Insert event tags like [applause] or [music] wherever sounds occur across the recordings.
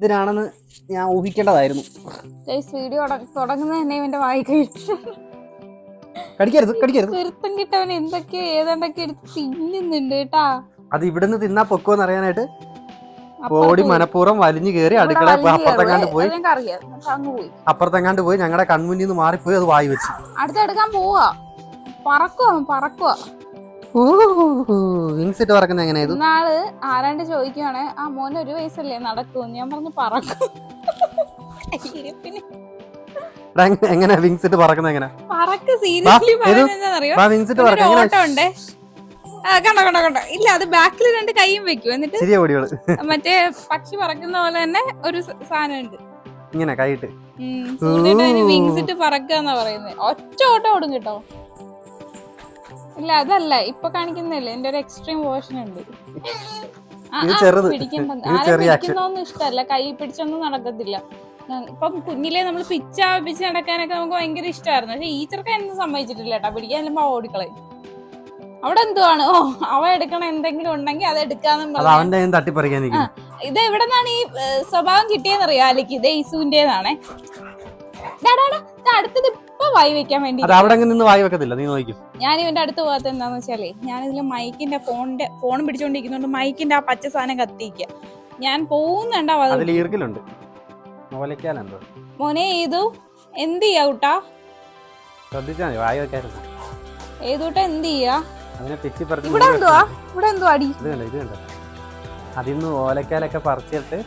ഇതിനാണെന്ന് ഞാൻ ഊഹിക്കേണ്ടതായിരുന്നു. വീഡിയോ തുടങ്ങുന്ന തന്നെ ഇവന്റെ വായി കഴിച്ചു. കടിക്കരുത് കടിക്കരുത്. കുരുത്തം കിട്ടവൻ എന്തൊക്കെ ഏതാണ്ടൊക്കെ എടുത്ത് തിന്നുന്നുണ്ട് കേട്ടാ. അത് ഇവിടുന്ന് തിന്നാ പൊക്കോന്ന് അറിയാനായിട്ട് ഓടി. മനഃപൂർവം വലിഞ്ഞു കയറി അടുക്കള അപ്പുറത്തെങ്ങാണ്ട് പോയി. അപ്പുറത്തെങ്ങാണ്ട് പോയി ഞങ്ങളുടെ കൺമുന്നിൽ നിന്ന് മാറിപ്പോയി അത് വായി വെച്ചു. അടുത്തെടുക്കാൻ പോവാ. പറക്കുവാ പറക്കുവാ. പറക്കുവാ ഇട്ട് പറക്കുന്ന എങ്ങനെയാ ഇത്? ഇന്നാൾ ആരാണ്ട് ചോദിക്കുവാണ് ആ മോൻ ഒരു വയസ്സല്ലേ നടക്കൂ. ഞാൻ പറഞ്ഞു പറക്കും. എങ്ങനെയാ വിങ്സ് ഇട്ട് എങ്ങനെ പറക്ക് സീരിയസ്ലി വിങ്സ് ഇട്ട് പറക്ക എങ്ങനെ കണ്ടോ കണ്ടോ കണ്ടോ. ഇല്ല അത് ബാക്കിൽ രണ്ട് കൈയും വെക്കും. എന്നിട്ട് മറ്റേ പക്ഷി പറക്കുന്ന പോലെ തന്നെ ഒരു സാധനം ഉണ്ട് ഇങ്ങനെ കൈയിട്ട്. സൂര്യയുടെ വിങ്സ് ഇട്ട് പറക്കുക എന്നാ പറയുന്നത്. ഒറ്റ ഓട്ടം ഓടും കേട്ടോ. ഇല്ല അതല്ല. ഇപ്പൊ കാണിക്കുന്നില്ല എന്റെ ഒരു എക്സ്ട്രീം വേർഷൻ ഉണ്ട്. പിടിക്കുന്നതൊന്നും ഇഷ്ടമല്ല. കൈ പിടിച്ചൊന്നും നടക്കത്തില്ല. ഇപ്പം കുഞ്ഞിലെ നമ്മൾ പിച്ച പിച്ച് നടക്കാനൊക്കെ നമുക്ക് ഭയങ്കര ഇഷ്ടമായിരുന്നു. പക്ഷെ ചെറുക്കൻ എന്നും സമ്മതിച്ചിട്ടില്ല കേട്ടോ. പിടിക്കാൻ ചെല്ലുമ്പോ ഓടിക്കളയും. അവിടെ എന്തുവാണ്? ഓ അവ എടുക്കണ എന്തെങ്കിലും ഉണ്ടെങ്കിൽ അത് എടുക്കാന്നും തട്ടിപ്പറിക്കാൻ ഇത് എവിടെ നിന്നാണ് ഈ സ്വഭാവം കിട്ടിയെന്നറിയോ? അല്ലെങ്കിൽ ഇത് ഈസുവിന്റെ അടുത്തത് ഇപ്പൊ വായി വെക്കാൻ വേണ്ടി അത് അവിടെ നിന്ന് വായി വെക്കത്തില്ല നീ നോക്കും ഞാൻ ഇവന്റെ അടുത്ത് പോകാത്ത എന്താന്ന് വെച്ചാലേ ഞാൻ ഇതിൽ മൈക്കിന്റെ ഫോണിന്റെ ഫോൺ പിടിച്ചോണ്ടിരിക്കുന്നോണ്ട് മൈക്കിന്റെ ആ പച്ച സാധനം കത്തിക്ക ഞാൻ അതിൽ ഈർക്കിലുണ്ട്. മുലയ്ക്കാനെന്തോ മോനെ ഏതു? എന്ത് ചെയ്യാ കൂട്ടാ? ശ്രദ്ധിച്ചാൽ വായി ഏതൂട്ട എന്ത് ചെയ്യാ? അതിനെ പിച്ചി പറിച്ച് ഇവിടെ മുകളിൽ എന്തുവാ? ഇവിടെ എന്തുവാ അടി? ഇത് കണ്ടോ ഇത് കണ്ടോ? അതിന്ന് ഓലക്കാലൊക്കെ പറിച്ചിട്ട്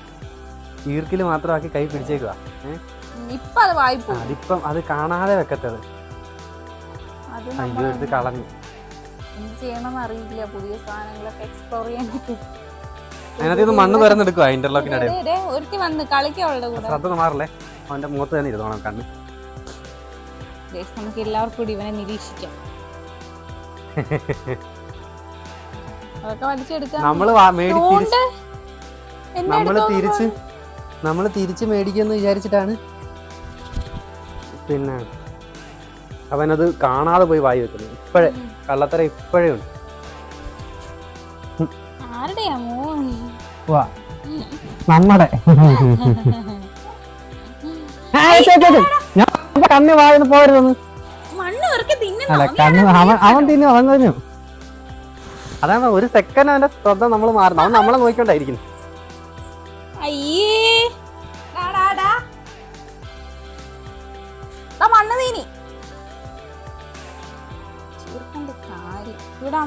ഈർക്കിൽ മാത്രമാക്കി കൈ പിടിച്ചേക്കുക ഏഹ് ഇപ്പൊ അത് വായി അതിപ്പം അത് കാണാതെ വെക്കത്തത്. അത് അയ്യോ ഇത് എടുത്ത് കളഞ്ഞു. എന്ത് ചെയ്യണമെന്ന് അറിയില്ല. പുതിയ സാധനങ്ങളൊക്കെ എക്സ്പ്ലോർ ചെയ്യാൻ അതിനകത്ത് മണ്ണ് തുറന്നെടുക്കുക ഇന്റർലോക്കിനിടയിൽ ദേ, ദേ, ഒരുത്തി വന്ന് കളിക്കാം അവളുടെ കൂടെ. ശ്രദ്ധ മാറില്ലേ? അവന്റെ മുഖത്ത് തന്നെ ഇരുന്നോണം കണ്ണ്. നമുക്ക് എല്ലാവർക്കും കൂടി ഇവനെ നിരീക്ഷിക്കാം. അതൊക്കെ വലിച്ചെടുക്കാം. നമ്മൾ നമ്മൾ തിരിച്ച് നമ്മൾ തിരിച്ച് മേടിക്കുമെന്ന് വിചാരിച്ചിട്ടാണ് പിന്നെ അവനത് കാണാതെ പോയി വായി വെക്കുന്നു. ഇപ്പോഴേ. കള്ളത്തര ഇപ്പോഴേ ഉണ്ട്. നമ്മുടെ. ഞാൻ കണ്ണ് വായന്ന് പോരുന്നു അല്ല കണ്ണ് അവൻ അവൻ തിന്നു അവൻ കഴിഞ്ഞു അതാണ് ഒരു സെക്കൻഡ് അവന്റെ ശ്രദ്ധ നമ്മൾ മാറുന്നു അവൻ നമ്മളെ നോക്കിക്കൊണ്ടായിരിക്കുന്നു. അയ്യേ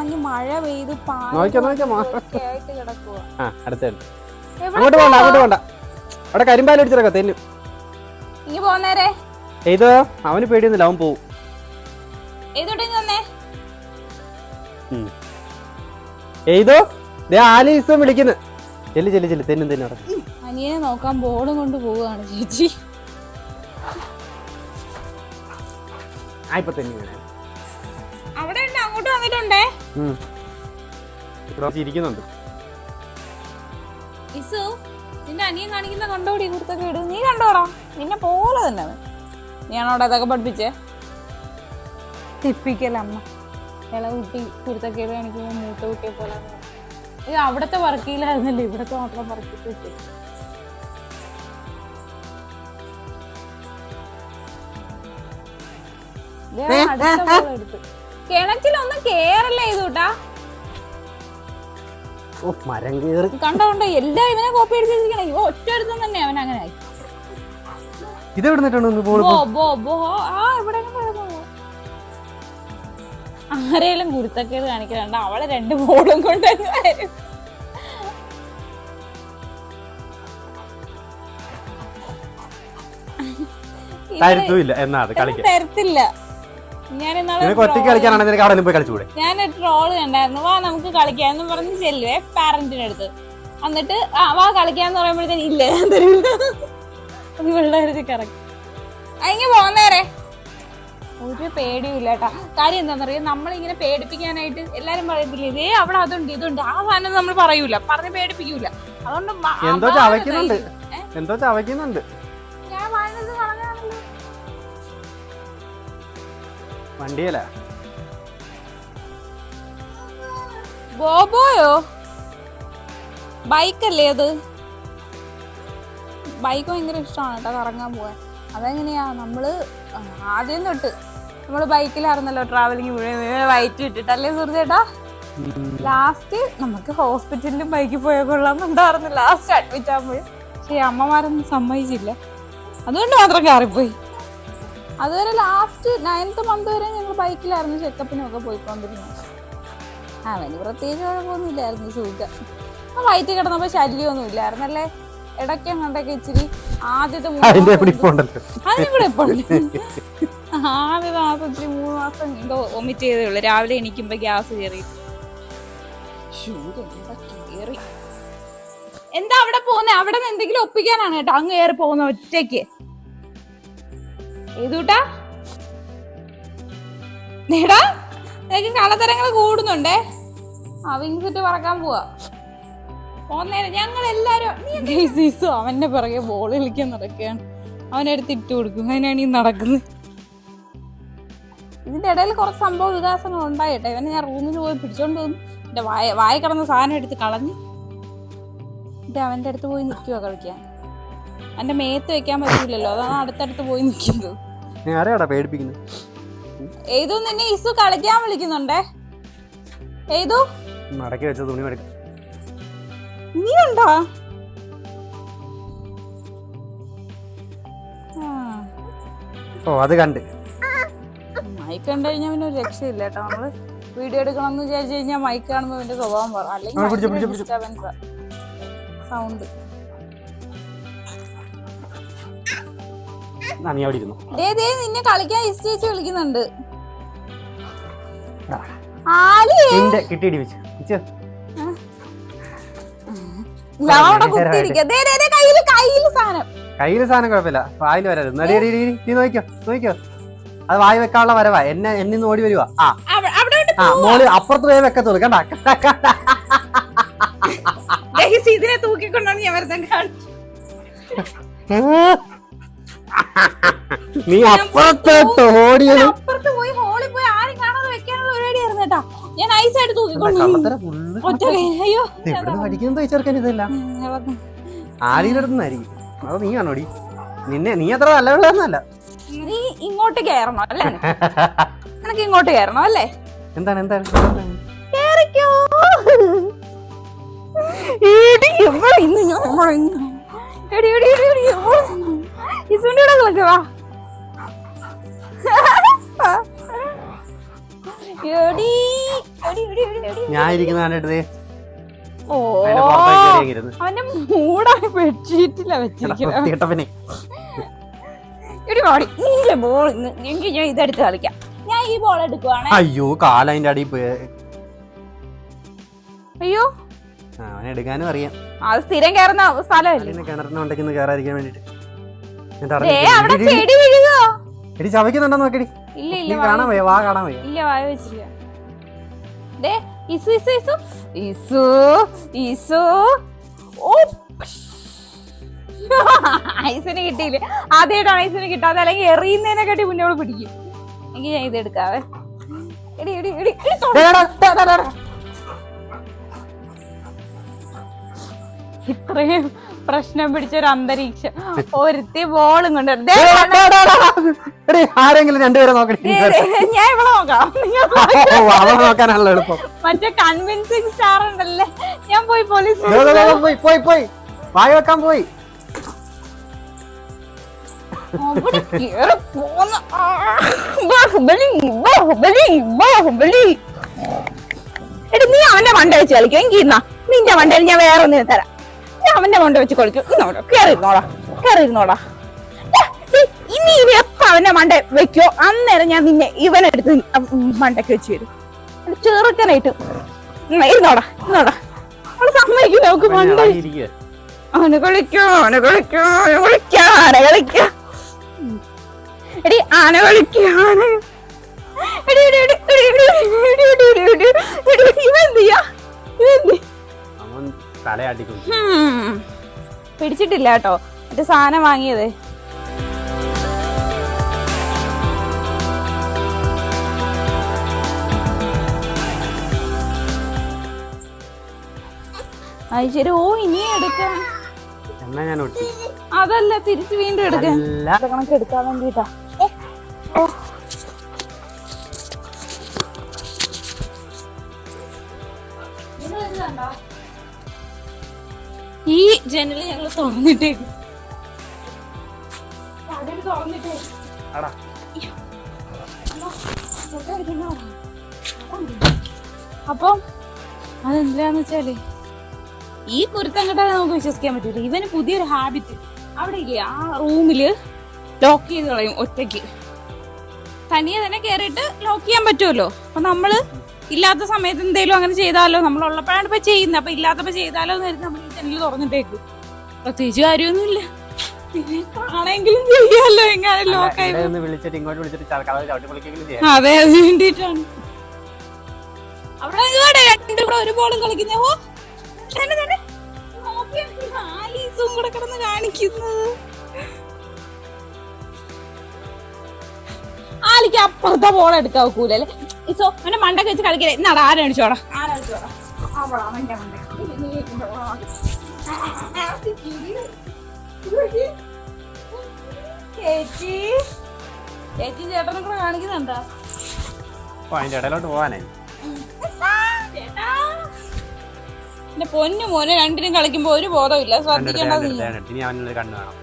ആണെങ്കിൽ മഴ പെയ്ത് നോക്കിയോ, നോക്കിയോ, ആയിട്ട് കിടക്കുക ആ അടുത്തുണ്ട് അങ്ങോട്ട് പോണ്ട അങ്ങോട്ട് പോണ്ട. അവിടെ കരിമ്പാല അടിച്ചിടക്ക തെന്നു. ഇനി പോന്നേരെ. ഏതോ? അവന് പേടിയൊന്നുമില്ല അവൻ പോവും. ഏതോ? ദേ ആലീസും വിളിക്കുന്നു. ചെല്ലു ചെല്ലു ചെല്ലു തെന്നും തെന്നു അനിയനെ നോക്കാൻ ബോർഡും കൊണ്ട് പോവുകയാണ് ചേച്ചി. ആ ഇപ്പൊ തെന്നു. വന്നിട്ടുണ്ടേ. ഇരിക്കുന്നുണ്ട് ഇസു നിന്റെ അനിയൻ കാണിക്കുന്ന കണ്ടോടി കുർത്തൊക്കെ ഇടും നീ കണ്ടോടാ? നിന്നെ പോലെ തന്നെ ഞാനോടെ അതൊക്കെ പഠിപ്പിച്ചേ? ടിപ്പിക്കൽ അമ്മ. ഇള കുട്ടി കുരുത്തൊക്കെ ഇട്ട് കാണിക്കുമ്പോൾ മൂത്ത കുട്ടിയെ പോലെ ഇത് അവിടത്തെ വർക്കിയിലായിരുന്നല്ലോ ഇവിടത്തെ മാത്രം വർക്കിട്ട് വെച്ചു കിണറ്റിലൊന്നും കേറല്ലേ ഇതൂട്ടാ? മരം കേറി. കണ്ടോ കണ്ടോ എല്ലാം ഇവനെ കോപ്പി അടിച്ചിരിക്കണേ. ഇവ ഒറ്റ തന്നെ അവൻ അങ്ങനെ ആയി. ഇത് എവിടെ ആരേലും ഗുരുത്തക്കേട് കാണിക്കലുണ്ട് അവളെ രണ്ട് ബോളും കൊണ്ട് അങ്ങ് വരും. ഇവനെ- തരുത്തും ഇല്ല എന്നാ അത് കളിക്കാൻ തരത്തില്ല. നിനക്ക് ഒറ്റയ്ക്ക് കളിക്കാനാണ് നിനക്ക് അവിടെ പോയി കളിച്ചുകൂടെ? ഞാൻ ട്രോൾ കണ്ടായിരുന്നു. വാ നമുക്ക് കളിക്കാം എന്ന് പറഞ്ഞ് ചെല്ലുവേ പാരന്റിന്റെ അടുത്ത് എന്നിട്ട് വാ കളിക്കാന്ന് പറയുമ്പോഴത്തേന് ഇല്ല ഞാൻ തരില്ല പിള്ളേരുടെ കറക്റ്റ് അതിങ്ങ് പോന്നേരെ ഒരു പേടിയും ഇല്ല കേട്ടാ. കാര്യം എന്താണെന്നറിയാം? നമ്മളിങ്ങനെ പേടിപ്പിക്കാനായിട്ട് എല്ലാരും പറയത്തില്ലേ ഇതേ അവിടെ അതുണ്ട് ഇതുണ്ട്. ആ സാധനം നമ്മൾ പറയൂല. പറഞ്ഞ് പേടിപ്പിക്കൂല. അതുകൊണ്ട് എന്തോ ചവയ്ക്കുന്നുണ്ട്. എന്തോ ചവയ്ക്കുന്നുണ്ട്. വണ്ടിയല്ല? ബോബോയോ? ബൈക്കല്ലേ അത്? ബൈക്ക് ഭയങ്കര ഇഷ്ടമാണ് കേട്ടോ കറങ്ങാൻ പോകാൻ അതെങ്ങനെയാ? നമ്മൾ ആദ്യം തൊട്ട് നമ്മൾ ബൈക്കിലായിരുന്നല്ലോ ട്രാവലിംഗ് മുഴുവൻ. വയറ്റ് ഇട്ടിട്ടല്ലേ സുഹൃത്തേട്ടാ ലാസ്റ്റ് നമുക്ക് ഹോസ്പിറ്റലിലും ബൈക്കിൽ പോയാൽ കൊള്ളാമെന്നുണ്ടായിരുന്നു ലാസ്റ്റ് അഡ്മിറ്റ് ആകുമ്പോഴും പക്ഷേ അമ്മമാരൊന്നും സമ്മതിച്ചില്ല. അതുകൊണ്ട് മാത്രം കയറിപ്പോയി. അതുവരെ ലാസ്റ്റ് നയൻത്ത് മന്ത് വരെ ഞങ്ങൾ ബൈക്കിലായിരുന്നു ചെക്കപ്പിനൊക്കെ പോയിക്കൊണ്ടിരുന്നത്. അവന് പ്രത്യേകിച്ച് കുഴപ്പമൊന്നുമില്ലായിരുന്നു സുഖം. ആ വയറ്റിൽ കിടന്നപ്പോൾ ശല്യമൊന്നും ഇല്ലായിരുന്നല്ലേ ഇടയ്ക്ക് അങ്ങോട്ടൊക്കെ ഇച്ചിരി ആദ്യത്തെ മൂന്ന് ആദ്യത്തെ മാസം അതിനിവിടെ ഇച്ചിരി മൂന്ന് മാസം എന്തോ വൊമിറ്റ് ചെയ്തേ ഉള്ളൂ. രാവിലെ എണീക്കുമ്പോൾ ഗ്യാസ് കയറി കേറി? എന്താ അവിടെ പോകുന്നേ? അവിടെ നിന്ന് എന്തെങ്കിലും ഒപ്പിക്കാനാണ് കേട്ടോ. അങ്ങ് കയറി പോകുന്ന ഒറ്റയ്ക്ക്. ഏതൂട്ടാ നേടാ എനിക്ക് കളതരങ്ങൾ കൂടുന്നുണ്ടേ? ആ വിങ്സ് ഇട്ട് പറക്കാൻ പോവാ. പോന്നേരം ഞങ്ങൾ എല്ലാരും അവന്റെ പിറകെ ബോൾ കളിക്കാൻ നടക്കുകയാണ് അവനെടുത്ത് ഇട്ട് കൊടുക്കും. അതിനാണ് ഈ നടക്കുന്നത്. ഇതിന്റെ ഇടയിൽ കുറച്ച് സംഭവ വികാസങ്ങൾ ഉണ്ടായിട്ടെ. ഇവനെ ഞാൻ റൂമിൽ പോയി പിടിച്ചോണ്ട് വന്നു എന്റെ വായ വായ കിടന്ന സാധനം എടുത്ത് കളഞ്ഞ് എന്നിട്ട് അവന്റെ അടുത്ത് പോയി നിൽക്കുക കളിക്കാൻ. അവന്റെ മേത്ത് വെക്കാൻ പറ്റില്ലല്ലോ അതാണ് അടുത്തടുത്ത് പോയി നിൽക്കുന്നത് നീ ആരെയാടാ പേടിപ്പിക്കുന്നത് ഏതു നിന്നെ ഇസു കളിക്കാൻ വിളിക്കുന്നുണ്ടേ? ഏതു? മടക്കി വെച്ച തുണി മടക്കി. നീ ഉണ്ടോ ഓ അത് കണ്ട്. മൈക്ക് കണ്ടു കഴിഞ്ഞാൽ പിന്നെ ഒരു രക്ഷയില്ല കേട്ടോ. നമ്മൾ വീഡിയോ എടുക്കണം എന്ന് വിചാരിച്ചു കഴിഞ്ഞാൽ മൈക്ക് കാണുമ്പോൾ എന്റെ സ്വഭാവം പറ. അല്ലെങ്കിൽ സൗണ്ട് നീ അവിടെ ഇരുന്നു നിന്നെ കളിക്കാൻ ഇസ്റ്റേച്ച് വിളിക്കുന്നുണ്ട്. കയ്യിൽ സാധനം. കുഴപ്പമില്ല. വായിൽ വരരുത്. നീ നോക്കിയോ നോക്കിയോ അത് വായി വെക്കാനുള്ള വരവാ. എന്നെ എന്നിന്ന് ഓടി വരുവാ. ആ. മോൾ അപ്പുറത്ത് പോയി വെക്കത്തുള്ളൂ. കണ്ട? ഇതിനെ തൂക്കിക്കൊണ്ടാണ് ഞാൻ വരുന്നത്. [laughs] നീ അപ്പുറത്തോട്ട് ഓടിയത്. അപ്പുറത്ത് പോയി ഹോളിൽ പോയി ആരും കാണാതെ വെക്കാനുള്ള പരിപാടിയായിരുന്നു കേട്ടാ. ഞാൻ ഐസായിട്ട് തൂക്കിക്കൊണ്ടു അയ്യോ. പഠിക്കുന്നത് ചെറുക്കൻ ഇതല്ല? ആടിയുടെ അടുത്തുനിന്നായിരിക്കും അത് നീ ആണോടി? നിന്നെ നീ അത്ര നല്ല വെള്ളമൊന്നുമല്ല നീ ഇങ്ങോട്ട് കയറണം അല്ലേ? നിനക്ക് ഇങ്ങോട്ട് കയറണം അല്ലേ? എന്താണ് എന്താണ്? കേറിക്കോ എടി, എവിടെ? ഇന്ന് ഞാൻ? എടി, എടി, എടി, എടി? ഞാൻ ഓ അവന്റെ നിന്റെ ഞാൻ ഞാൻ ഈ ബോൾ അയ്യോ കാല അതിന്റെ അടി പോയ. അയ്യോ. അവനെടുക്കാനും അറിയാം. അത് സ്ഥിരം കേറുന്ന സ്ഥലമല്ലേ? കിണറിനുണ്ടെങ്കിൽ കേറാതിരിക്കാൻ വേണ്ടിട്ട് എടി ചവയ്ക്കുന്നുണ്ടോ നോക്കടി ഇല്ല നീ ഇല്ല കാണാൻ വയ്യ വാ കാണാൻ വയ്യ. ഇല്ല വായ വെച്ചില്ല. ദേ ഇസു ഇസു ഇസു. ഇസു ഇസു. ഓ [laughs] ഐസിന് കിട്ടിയില്ലേ? ആദ്യമായിട്ടാണ് ഐസിന് കിട്ടാതെ അല്ലെങ്കിൽ എറിയുന്നതിനെ കാട്ടി മുന്നോട് പിടിക്കും. എനിക്ക് ഞാൻ ഇത് എടുക്കാവേ. എടി എടി എടി. ഇത്രയും പ്രശ്നം പിടിച്ചൊരു അന്തരീക്ഷം. ഒരുത്തി ബോളും കൊണ്ട് ആരെങ്കിലും രണ്ടുപേരെ നോക്കണേ. ഞാൻ ഇവിടെ നോക്കാം. നോക്കാനല്ല എളുപ്പം. മറ്റേ കൺവിൻസിങ് സ്റ്റാർ ഉണ്ടല്ലേ? ഞാൻ പോയി പോലീസ് പോയി പോയി പോയി. വായ വെക്കാൻ പോയി. നീ അവന്റെ വണ്ടി വെച്ച് കളിക്കും എനിക്ക് നിന്റെ വണ്ടിയിൽ ഞാൻ വേറെ ഒന്നിനു തരാം. അവന്റെ മണ്ട വെച്ച് കളിക്കും ഇന്നോടാ കേറി ഇരുന്നോടാ കേറി ഇരുന്നോടാ ഇനി ഇനി എപ്പോ അവന്റെ മണ്ട വെക്കോ? അന്നേരം ഞാൻ നിന്നെ ഇവനെടുത്ത് മണ്ടയ്ക്ക് വെച്ച് വരും. ചെറുക്കനായിട്ട്. ഇരുന്നോടാ ഇരുന്നോടാ. അവൾ സമ്മതിക്കും നമുക്ക് മണ്ട. അവനെ അവന് കളിക്കോ അവനെ കളിക്കോ അവനെ കളിക്കോ ആന കളിക്കോ. എടി ആന കളിക്കോ ആന ഹും. പിടിച്ചിട്ടില്ല കേട്ടോ. മറ്റേ സാധനം വാങ്ങിയത്. അത് ഓ ഇനി എടുക്കാം. എന്നാ ഞാൻ ഒട്ടി? അതല്ല തിരിച്ചു വീണ്ടും എടുക്കാൻ കണക്ക് എടുക്കാൻ വേണ്ടിട്ടാ ഈ ജനൽ ഞങ്ങൾ തുറന്നിട്ടേ. അടാ അപ്പം അതെന്തിനാന്ന് വെച്ചാൽ ഈ കുരുത്തം നമുക്ക് വിശ്വസിക്കാൻ പറ്റൂല. ഇവന് പുതിയൊരു ഹാബിറ്റ് അവിടെ ഇല്ലേ ആ റൂമിൽ ലോക്ക് ചെയ്ത് കളയും ഒറ്റയ്ക്ക്. തനിയെ തന്നെ കയറിയിട്ട് ലോക്ക് ചെയ്യാൻ പറ്റുമല്ലോ. അപ്പൊ നമ്മൾ ഇല്ലാത്ത സമയത്ത് എന്തെങ്കിലും അങ്ങനെ ചെയ്താലോ? നമ്മൾ ഉള്ളപ്പോഴാണ് ഇപ്പൊ ചെയ്യുന്നത്. അപ്പൊ ഇല്ലാത്തപ്പോ ചെയ്താലോ എന്ന് നമ്മൾ ഈ തുറന്നിട്ടേക്കും. പ്രത്യേകിച്ച് കാര്യമൊന്നുമില്ല. കാണാമെങ്കിലും ചെയ്യാലോ എങ്ങനെ ലോക്കായി അതെ അത് വേണ്ടിട്ടാണ് അവിടെ ഇതുവാടെ രണ്ടും കൂടെ ഒരു ബോളും കളിക്കുന്നോ. ആലീസും കൂടെ കിടന്ന് കാണിക്കുന്നത് ആലിക്ക് അപ്പുറത്തെ ബോൾ എടുക്കാൻ ഒക്കൂലല്ലേ? ഇസോ അവന്റെ മണ്ടൊക്കെ വെച്ച് കളിക്കലേ എന്നാടാ ആരടിച്ചോടാ അടിച്ചോടാ ചേച്ചി ചേച്ചി ചേട്ടനെ കൂടെ കാണിക്കുന്നുണ്ടോ അതിന്റെ ഇടയിലോട്ട് പോവാനേ. എന്റെ പൊന്നു മോനെ രണ്ടിനും കളിക്കുമ്പോ ഒരു ബോധമില്ല ശ്രദ്ധിക്കേണ്ടത് നീ. ഇനി അവനൊരു കണ്ണ് വേണം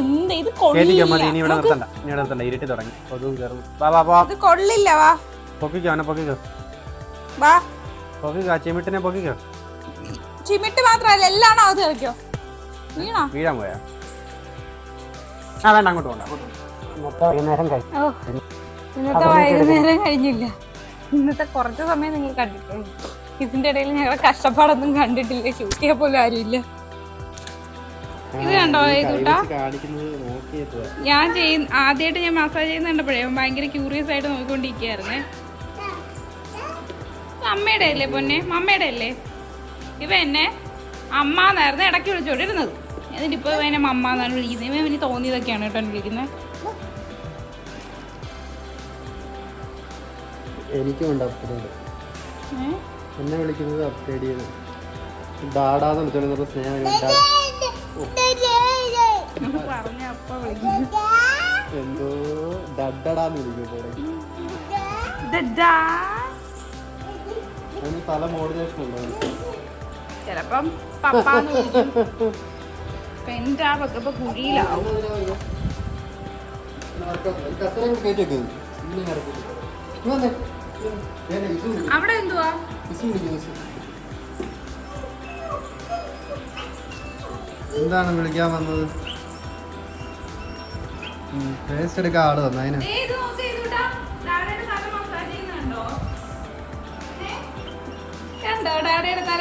എന്താ? ഇത് കേട്ടിക്കോ മതി. ഇനി ഇവിടെ കൊള്ളില്ല നിർത്തണ്ട. ഇനി ഇവിടെ നിർത്തണ്ട. ഇരുട്ടി തുടങ്ങി. കൊതുകും കയറും വാ വാ വാ. ഇത് കൊള്ളില്ല വാ. പൊക്കിക്കോ അവനെ പൊക്കിക്കോ. വാ. പൊക്കിക്കോ ചെമിട്ടിനെ പൊക്കിക്കോ. ചിമിട്ട് മാത്രല്ല എല്ലാം അകത്ത് കളിക്കോ വീണോ? വീഴാൻ പോയാ? ആ വേണ്ട അങ്ങോട്ട് പോണ്ട അങ്ങോട്ട് പോണ്ട. ഇന്നത്തെ വൈകുന്നേരം കഴിച്ചു ഓ ഇന്നത്തെ വൈകുന്നേരം കഴിഞ്ഞില്ല. ഇന്നത്തെ കുറച്ച് സമയം നിങ്ങൾ കണ്ടിട്ടുള്ളൂ ഇതിന്റെ ഇടയിൽ ഞങ്ങളെ കഷ്ടപ്പാടൊന്നും കണ്ടിട്ടില്ല. ഷൂട്ട് ചെയ്യാൻ പോലും ആരുമില്ല. ഇത് കണ്ടോ ഏതുട്ടാ ഞാൻ ചെയ്യുന്ന ആദ്യമായിട്ട് ഞാൻ മസാജ് ചെയ്യുന്ന കണ്ടപ്പോഴേ അവൻ ഭയങ്കര ക്യൂറിയസ് ആയിട്ട് നോക്കിക്കൊണ്ടിരിക്കുകയായിരുന്നേ അമ്മയുടെ അല്ലേ പൊന്നെ? മമ്മയുടെ അല്ലേ? ഇവ എന്നെ അമ്മ എന്നായിരുന്നു ഇടയ്ക്ക് വിളിച്ചോണ്ടിരുന്നത്. എന്നിട്ട് ഇപ്പൊ എന്നെ മമ്മ എന്നാണ് വിളിക്കുന്നത്. ഇവ എനിക്ക് തോന്നിയതൊക്കെയാണ് കേട്ടോ വിളിക്കുന്നത്. എനിക്കും അപ്ഗ്രേഡ് എന്നെ വിളിക്കുന്നത് അപ്ഗ്രേഡ് ചെയ്ത്. ഡാഡാന്ന് വിളിച്ചോണ്ട് സ്നേഹം എന്തോ വിളിക്കും. അതിന് പല മോഡുലേഷൻ ഉണ്ടോ ചിലപ്പം പപ്പാന്ന് വിളിക്കും പെന്റാപ്പൊക്കെ ഇപ്പൊ കുഴിയിലാവും അവിടെ എന്തുവാ എന്താണ് വിളിക്കാൻ വന്നത് ടേസ്റ്റ് എടുക്കാൻ ആൾ വന്നു അതിന് ദേ ഇത് നോക്ക് ഇതുട്ടാ. ഡാഡിയുടെ? ഡാഡിയുടെ തല